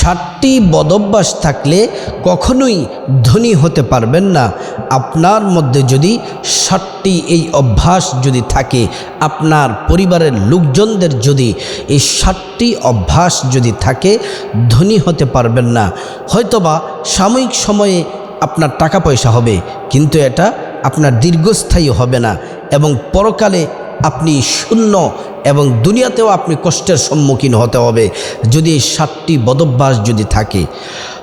ষাটটি বদভ্যাস থাকলে কখনোই ধনী হতে পারবেন না। আপনার মধ্যে যদি ষাটটি এই অভ্যাস যদি থাকে, আপনার পরিবারের লোকজনদের যদি এই ষাটটি অভ্যাস যদি থাকে, ধনী হতে পারবেন না। হয়তোবা সাময়িক সময়ে আপনার টাকা পয়সা হবে, কিন্তু এটা আপনার দীর্ঘস্থায়ী হবে না এবং পরকালে আপনি শূন্য এবং দুনিয়াতেও আপনি কষ্টের সম্মুখীন হতে হবে যদি সাতটি বদভ্যাস যদি থাকে।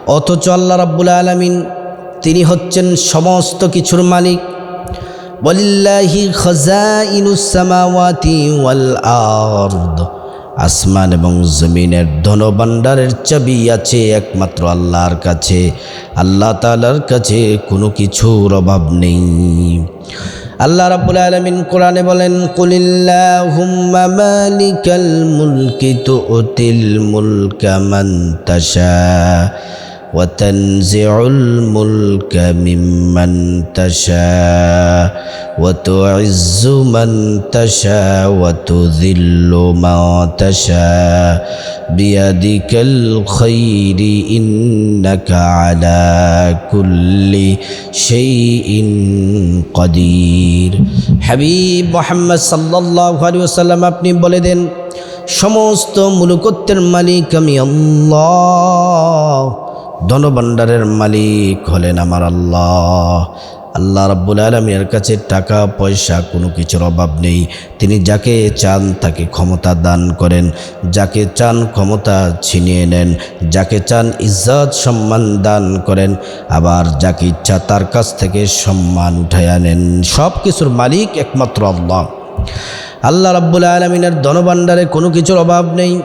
অথচ আল্লাহ রাব্বুল আলমিন তিনি হচ্ছেন সমস্ত কিছুর মালিক। আসমান এবং জমিনের ধনভাণ্ডারের চাবি আছে একমাত্র আল্লাহর কাছে। আল্লাহ তালার কাছে কোনো কিছুর অভাব নেই। আল্লাহ রাব্বুল আলামিন কোরআনে বলেন কুলিল্লাহুম্মা মালিকাল মুলকি তুতিল মুলকা মান তাশা। وتنزع الملك ممن تشاء وتعز من تشاء وتذل ما تشاء بيدك الخير إنك على كل شيء قدير হাবিব মোহাম্মদ সাল্লাল্লাহু আলাইহি ওয়াসাল্লাম আপনি বলে দেন সমস্ত মুলুকত্বের মালিক আমি আল্লাহ ধনভাণ্ডারের মালিক হলেন আমার আল্লাহ। আল্লাহ রাব্বুল আলমীর কাছে টাকা, পয়সা কোনো কিছুর অভাব নেই। তিনি যাকে চান তাকে ক্ষমতা দান করেন। যাকে চান ক্ষমতা ছিনিয়ে নেন। যাকে চান ইজ্জত, সম্মান দান করেন। আবার যাকে ইচ্ছা তার কাছ থেকে সম্মান উঠাইয়া নেন। সব কিছুর মালিক একমাত্র আল্লাহ। আল্লাহ রাব্বুল আলমিনের ধনভাণ্ডারে কোনো কিছুর অভাব নেই।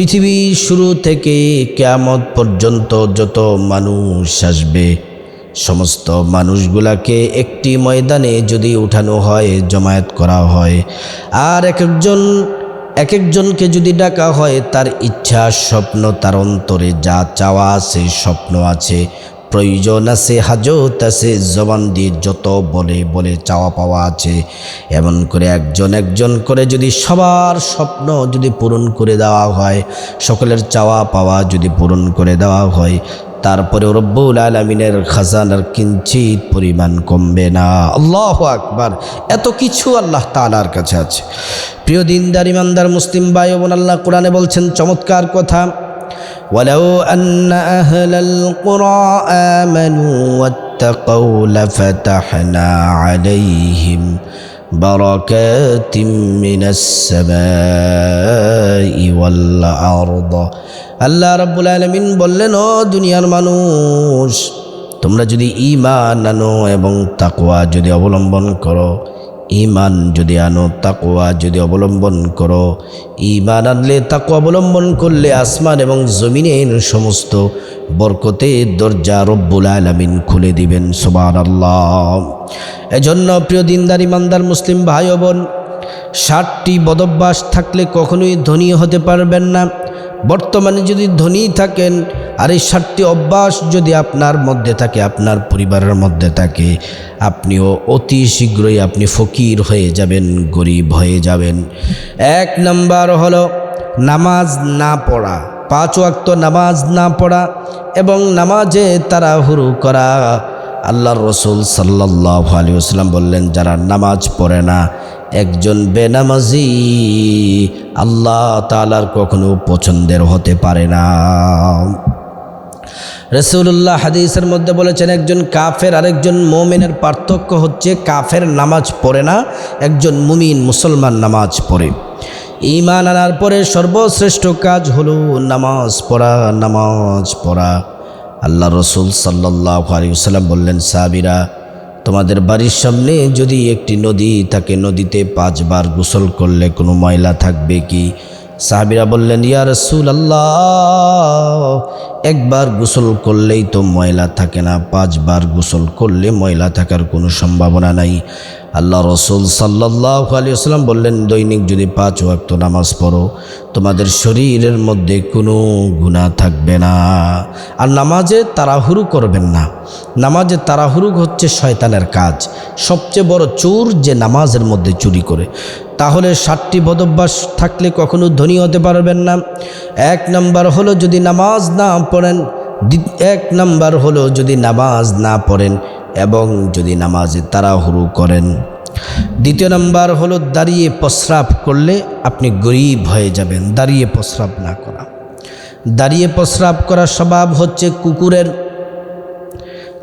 পৃথিবীর শুরু থেকে কেয়ামত পর্যন্ত যত মানুষ আসবে, সমস্ত মানুষগুলাকে একটি ময়দানে যদি উঠানো হয়, জমায়েত করা হয়, আর এক একজন এক একজনকে যদি ডাকা হয়, তার ইচ্ছা, স্বপ্ন, তার অন্তরে যা চাওয়া আছে, স্বপ্ন আছে প্রয়োজন আছে হাজত আছে, জবান দিয়ে যত বলে বলে চাওয়া পাওয়া আছে। এমন করে একজন একজন করে যদি সবার স্বপ্ন যদি পূরণ করে দেওয়া হয়, সকলের চাওয়া পাওয়া যদি পূরণ করে দেওয়া হয়, তারপরে রব্বুল আলমিনের খাজানার কিঞ্চিত পরিমাণ কমবে না। আল্লাহ আকবার, এত কিছু আল্লাহ তালার কাছে আছে। প্রিয় দিনদার, ইমানদার, মুসলিম ভাই বোন, আল্লাহ কোরআনে বলছেন, চমৎকার কথা। ولو أن أهل القرى آمنوا واتقوا لفتحنا عليهم بركات من السماء والأرض আল্লাহ রাব্বুল আলমিন বললেন ও দুনিয়ার মানুষ তোমরা যদি ইমান আনো এবং তাকওয়া যদি অবলম্বন করো ইমান যদি আনো তাকোয়া যদি অবলম্বন করো। ইমান আনলে তাকোয়া অবলম্বন করলে আসমান এবং জমিনের সমস্ত বরকতের দরজা রব্বুল আলমিন খুলে দিবেন সোবার আল্লাহ এজন্য প্রিয় দিনদার, ইমানদার মুসলিম ভাই বোন, ষাটটি বদভ্যাস থাকলে কখনোই ধনী হতে পারবেন না। বর্তমানে যদি ধনী থাকেন আর এই ষাটটি অভ্যাস যদি আপনার মধ্যে থাকে, আপনার পরিবারের মধ্যে থাকে, আপনিও অতি শীঘ্রই আপনি ফকির হয়ে যাবেন, গরিব হয়ে যাবেন। এক নাম্বার হলো নামাজ না পড়া। পাঁচ ওয়াক্ত নামাজ না পড়া এবং নামাজে তারা হুরু করা। আল্লাহর রসুল সাল্লাহ আলী আসলাম বললেন, যারা নামাজ পড়ে না, একজন বেনামাজি আল্লাহ তালার কখনো পছন্দের হতে পারে না। রসুল্লাহ হাদিসের মধ্যে বলেছেন, একজন কাফের আরেকজন মোমিনের পার্থক্য হচ্ছে কাফের নামাজ পড়ে না, একজন মুমিন মুসলমান নামাজ পড়ে। ইমান আনার পরে সর্বশ্রেষ্ঠ কাজ হলো নামাজ পড়া নামাজ পড়া। আল্লাহ রসুল সাল্লাহ আলিয়াল্লাম বললেন সাবিরা তোমাদের বাড়ির সামনে যদি একটি নদী থাকে, নদীতে পাঁচবার গোসল করলে কোনো ময়লা থাকবে কি? সাহাবিরা বললেন, ইয়া রসুল আল্লাহ একবার গোসল করলেই তো ময়লা থাকে না, পাঁচবার গোসল করলে ময়লা থাকার কোনো সম্ভাবনা নাই। আল্লাহ রসুল সাল্লাহ আলী আসসালাম বললেন, দৈনিক যদি পাঁচ ওয়াক্ত নামাজ পড়ো, তোমাদের শরীরের মধ্যে কোনো গুণা থাকবে না। আর নামাজে তাড়াহুড়ু করবেন না। নামাজে তাড়াহুড়ু হচ্ছে শয়তানের কাজ। সবচেয়ে বড় চোর যে নামাজের মধ্যে চুরি করে। তাহলে ষাটটি বদভ্যাস থাকলে কখনো ধনী হতে পারবেন না। এক নাম্বার হলো যদি নামাজ না পড়েন এক নাম্বার হলো যদি নামাজ না পড়েন এবং যদি নামাজে তাড়াহুড়ু করেন। দ্বিতীয় নাম্বার হলো দাঁড়িয়ে প্রস্রাব করলে আপনি গরিব হয়ে যাবেন, দাঁড়িয়ে প্রস্রাব না করা। দাঁড়িয়ে প্রস্রাব করার স্বভাব হচ্ছে কুকুরের,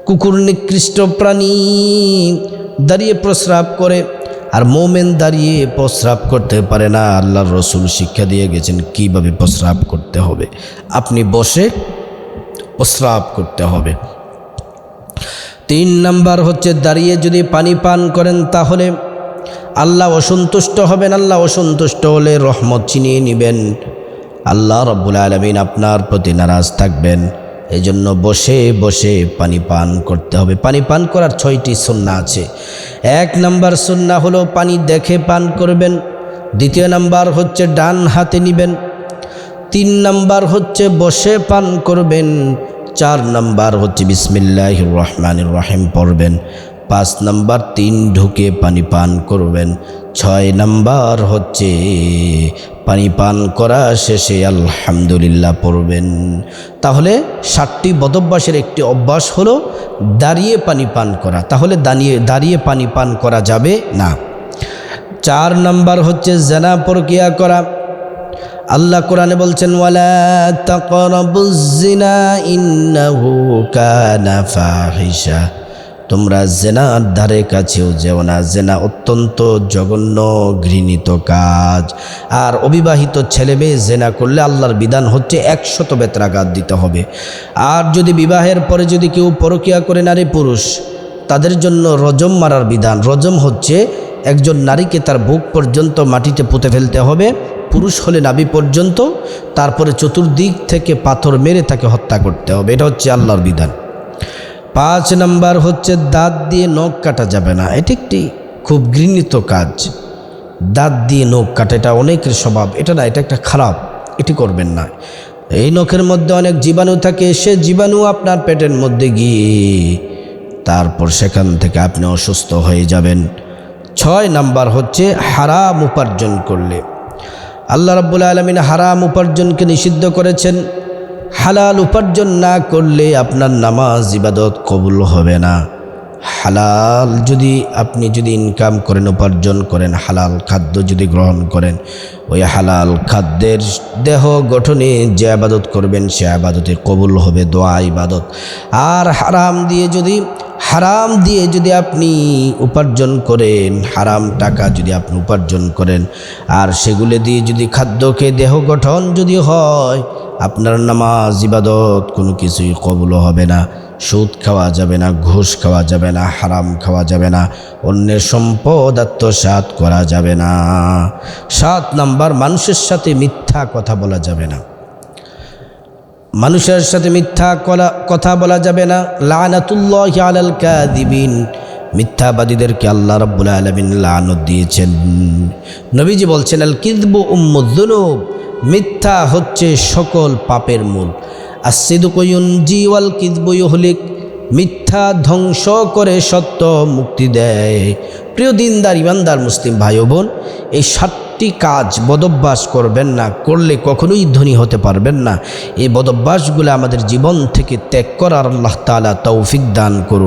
কুকুর নিকৃষ্ট প্রাণী। দাঁড়িয়ে প্রস্রাব করে, আর মোমেন দাঁড়িয়ে প্রস্রাব করতে পারে না। আল্লাহর রসুল শিক্ষা দিয়ে গেছেন কীভাবে প্রস্রাব করতে হবে। আপনি বসে প্রস্রাব করতে হবে। তিন নাম্বার হচ্ছে দাঁড়িয়ে যদি পানি পান করেন তাহলে আল্লাহ অসন্তুষ্ট হবেন, আল্লাহ অসন্তুষ্ট হলে রহমত চিনিয়ে নেবেন। আল্লাহ রব্বুল আলমিন আপনার প্রতি নারাজ থাকবেন। এই জন্য বসে বসে পানি পান করতে হবে। পানি পান করার ছয়টি সুন্না আছে। এক নাম্বার সুন্না হলো পানি দেখে পান করবেন। দ্বিতীয় নাম্বার হচ্ছে ডান হাতে নিবেন। তিন নাম্বার হচ্ছে বসে পান করবেন। চার নাম্বার হচ্ছে বিসমিল্লাহ রহমান রহিম, পড়বেন। পাঁচ নাম্বার তিন ঢুকে পানি পান করবেন। ছয় নাম্বার হচ্ছে পানি পান করা শেষে আলহামদুলিল্লাহ পড়বেন। তাহলে ষাটটি বদভ্যাসের একটি অভ্যাস হলো দাঁড়িয়ে পানি পান করা। তাহলে দাঁড়িয়ে দাঁড়িয়ে পানি পান করা যাবে না। চার নাম্বার হচ্ছে জেনা প্রক্রিয়া করা। আল্লাহ কোরআনে বলছেন, ওয়ালা তোমরা জেনার ধারে কাছেও যেও না জেনা অত্যন্ত জঘন্য ঘৃণিত কাজ আর অবিবাহিত ছেলে মেয়ে জেনা করলে আল্লাহর বিধান হচ্ছে একশত বেত্রাঘাত দিতে হবে আর যদি বিবাহের পরে যদি কেউ পরকিয়া করে নারী পুরুষ তাদের জন্য রজম মারার বিধান রজম হচ্ছে একজন নারীকে তার বুক পর্যন্ত মাটিতে পুঁতে ফেলতে হবে পুরুষ হলে নাবি পর্যন্ত, তারপরে চতুর্দিক থেকে পাথর মেরে তাকে হত্যা করতে হবে। এটা হচ্ছে আল্লাহর বিধান। পাঁচ নাম্বার হচ্ছে দাঁত দিয়ে নখ কাটা যাবে না। এটি একটি খুব ঘৃণিত কাজ। দাঁত দিয়ে নখ কাটা, এটা অনেকের স্বভাব। এটা না, এটা একটা খারাপ। এটি করবেন না। এই নখের মধ্যে অনেক জীবাণু থাকে। সে জীবাণু আপনার পেটের মধ্যে গিয়ে, তারপর সেখান থেকে আপনি অসুস্থ হয়ে যাবেন। ছয় নাম্বার হচ্ছে হারাম উপার্জন করলে। আল্লাহ রাব্বুল আলমিন হারাম উপার্জনকে নিষিদ্ধ করেছেন। হালাল উপার্জন না করলে আপনার নামাজ ইবাদত কবুল হবে না। হালাল যদি আপনি যদি ইনকাম করেন, উপার্জন করেন, হালাল খাদ্য যদি গ্রহণ করেন, ওই হালাল খাদ্যের দেহ গঠনে যে আবাদত করবেন, সে আবাদতে কবুল হবে, দোয়া ইবাদত। আর হারাম দিয়ে যদি হারাম দিয়ে যদি আপনি উপার্জন করেন, হারাম টাকা যদি আপনি উপার্জন করেন, আর সেগুলো দিয়ে যদি খাদ্যকে দেহ গঠন যদি হয়, আপনার নামাজ, ইবাদত কোনো কিছুই কবুল হবে না। সুদ খাওয়া যাবে না, ঘুষ খাওয়া যাবে না, হারাম খাওয়া যাবে না, অন্যের সম্পদ আত্মসাত করা যাবে না। সাত নাম্বার, মানুষের সাথে মিথ্যা কথা বলা যাবে না। মানুষের সাথে মিথ্যা কথা বলা যাবে না। লানাতুল্লাহ আলাল কাদিবিন মিথ্যাবাদীদেরকে আল্লাহ রাব্বুল আলামিন লানত দিয়েছেন। নবীজি বলছেন, আল কিদবু উম্মুদ্দুনুব মিথ্যা হচ্ছে সকল পাপের মূল। আসিদুকুয়ুন জিওয়াল কিদবু ইহলিক মিথ্যা ধ্বংস করে সত্য মুক্তি দেয়। প্রিয় দিনদার, ইমানদার মুসলিম ভাই বোন, এই সাতটি কাজ বদভ্যাস করবেন না, করলে কখনোই ধনী হতে পারবেন না। এই বদভ্যাসগুলো আমাদের জীবন থেকে ত্যাগ করার আল্লাহ তালা তৌফিক দান করুন।